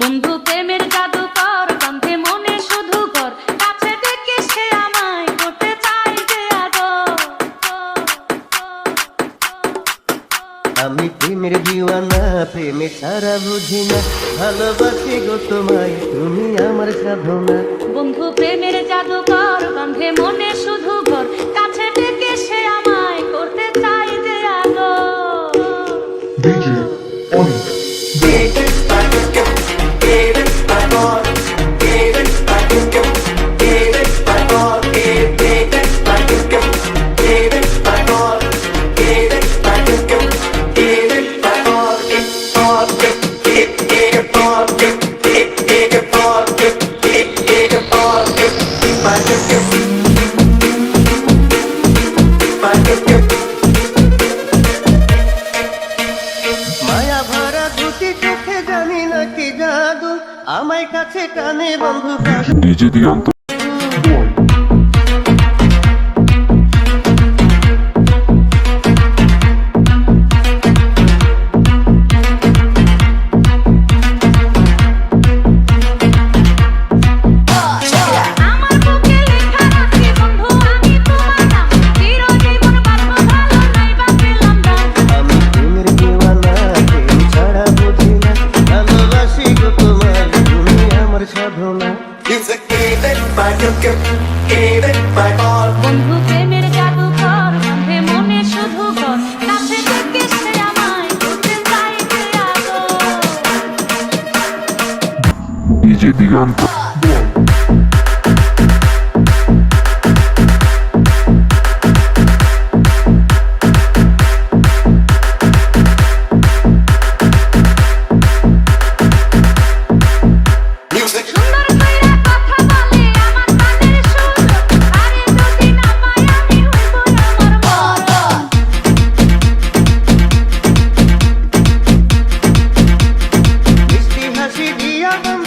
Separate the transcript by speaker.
Speaker 1: বন্ধু প্রেমের জাদুকর গন্ধে মনে শুধু ঘর। কাছে ডেকে সে আমায় করতে চাই যে
Speaker 2: আমি প্রেমের দিওয়ানা প্রেমে ছাড়া বুঝি না। ভালোবাসি গো তোমায় তুমি আমার সাধনা।
Speaker 1: বন্ধু প্রেমের জাদুকর গন্ধে মনে শুধু ঘর। আমায়
Speaker 2: কাছে কানে বন্ধু
Speaker 3: Dianto.
Speaker 1: আমার বন্ধু
Speaker 2: প্রেমের
Speaker 1: জাদুকর গন্ধে মনে শুধু ঘর কাছে ডেকে সে আমায় করতে চাই যে আদর
Speaker 3: DJ Dianto.
Speaker 4: Music,
Speaker 2: Maria